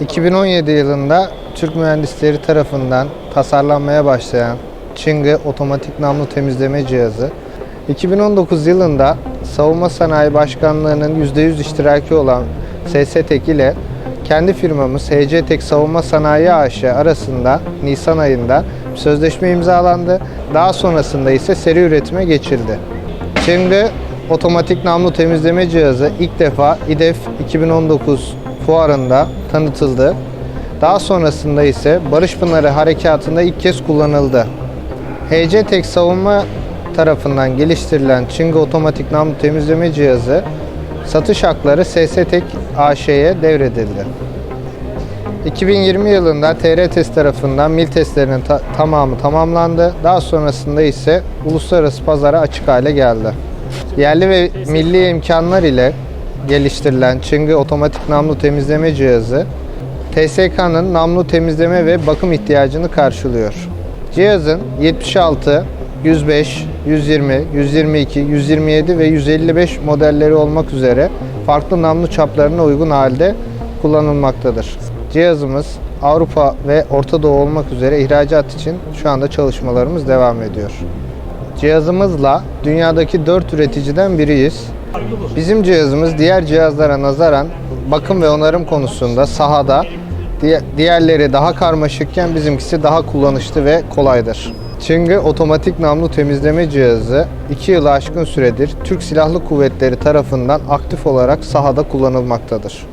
2017 yılında Türk mühendisleri tarafından tasarlanmaya başlayan Çıngı otomatik namlu temizleme cihazı 2019 yılında Savunma Sanayi Başkanlığı'nın %100 iştiraki olan SSTEK ile kendi firmamız HC Tek Savunma Sanayi AŞ arasında Nisan ayında sözleşme imzalandı. Daha sonrasında ise seri üretime geçildi. Çıngı otomatik namlu temizleme cihazı ilk defa İDEF 2019 fuarında tanıtıldı. Daha sonrasında ise Barış Pınarı Harekatı'nda ilk kez kullanıldı. HC Tek Savunma tarafından geliştirilen Çıngı otomatik namlu temizleme cihazı satış hakları SS Tek AŞ'ye devredildi. 2020 yılında TRTES tarafından mil testlerinin ta- tamamı tamamlandı. Daha sonrasında ise uluslararası pazara açık hale geldi. Yerli ve milli imkanlar ile geliştirilen Çıngı otomatik namlu temizleme cihazı TSK'nın namlu temizleme ve bakım ihtiyacını karşılıyor. Cihazın 76, 105, 120, 122, 127 ve 155 modelleri olmak üzere farklı namlu çaplarına uygun halde kullanılmaktadır. Cihazımız Avrupa ve Orta Doğu olmak üzere ihracat için şu anda çalışmalarımız devam ediyor. Cihazımızla dünyadaki 4 üreticiden biriyiz. Bizim cihazımız diğer cihazlara nazaran bakım ve onarım konusunda sahada diğerleri daha karmaşıkken bizimkisi daha kullanışlı ve kolaydır. Çıngı otomatik namlu temizleme cihazı 2 yılı aşkın süredir Türk Silahlı Kuvvetleri tarafından aktif olarak sahada kullanılmaktadır.